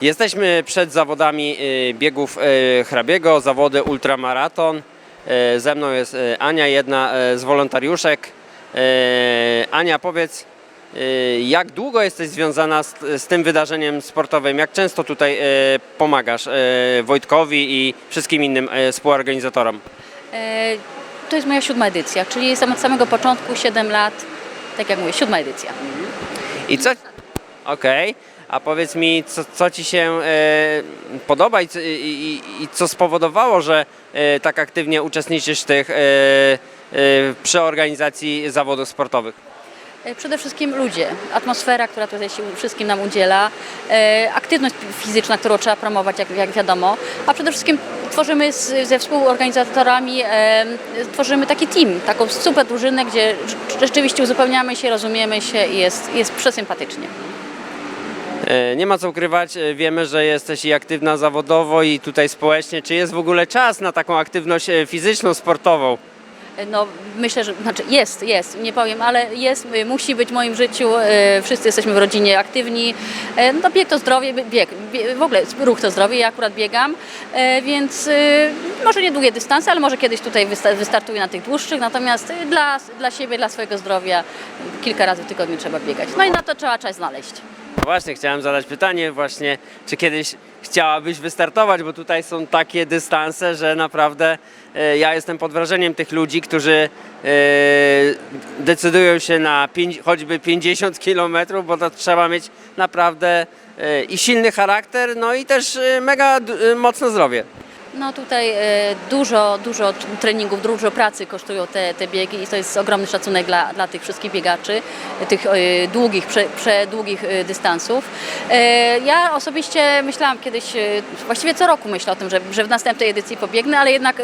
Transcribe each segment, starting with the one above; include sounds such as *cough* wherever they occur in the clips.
Jesteśmy przed zawodami y, biegów y, hrabiego, zawody ultramaraton. Y, Ze mną jest Ania, jedna z wolontariuszek. Ania, powiedz, jak długo jesteś związana z, z tym wydarzeniem sportowym? Jak często tutaj pomagasz Wojtkowi i wszystkim innym współorganizatorom? To jest moja siódma edycja, czyli jestem od samego początku, 7 lat, tak jak mówię, siódma edycja. I co? Okej. A powiedz mi, co, co ci się e, podoba i, i, i, co spowodowało, że e, tak aktywnie uczestniczysz w tych e, e, zawodów sportowych? E, Przede wszystkim ludzie, atmosfera, która tutaj się wszystkim nam udziela, e, aktywność fizyczna, którą trzeba promować, jak, jak wiadomo, a przede wszystkim tworzymy z, ze współorganizatorami, e, tworzymy taki team, taką super drużynę, gdzie rz- rzeczywiście uzupełniamy się, rozumiemy się i jest, jest przesympatycznie. E, nie ma co ukrywać, e, wiemy, że jesteś i aktywna zawodowo i tutaj społecznie. Czy jest w ogóle czas na taką aktywność e, fizyczną, sportową? No myślę, że znaczy jest, jest, nie powiem, ale jest, musi być w moim życiu. Wszyscy jesteśmy w rodzinie aktywni. No bieg to zdrowie, bieg, bie- w ogóle ruch to zdrowie, ja akurat biegam, więc może nie długie dystanse, ale może kiedyś tutaj wysta- wystartuję na tych dłuższych, natomiast dla, dla siebie, dla swojego zdrowia kilka razy w tygodniu trzeba biegać. No i na to trzeba czas znaleźć. No Właśnie, chciałem zadać pytanie właśnie, czy kiedyś chciałabyś wystartować, bo tutaj są takie dystanse, że naprawdę e, ja jestem pod wrażeniem tych ludzi, którzy e, decydują się na pięć, choćby 50 km, bo to trzeba mieć naprawdę e, i silny charakter, no i też e, mega d- e, mocne zdrowie. No tutaj e, dużo, dużo treningów, dużo pracy kosztują te, te biegi i to jest ogromny szacunek dla, dla tych wszystkich biegaczy, tych e, długich, prze, przedługich e, dystansów. E, Ja osobiście myślałam kiedyś, właściwie co roku myślę o tym, że, że w następnej edycji pobiegnę, ale jednak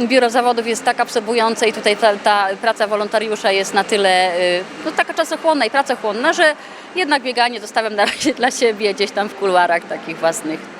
biuro zawodów jest tak absorbujące i tutaj ta, ta praca wolontariusza jest na tyle no, taka czasochłonna i pracochłonna, że jednak bieganie zostawiam na razie *laughs* dla siebie gdzieś tam w kuluarach takich własnych.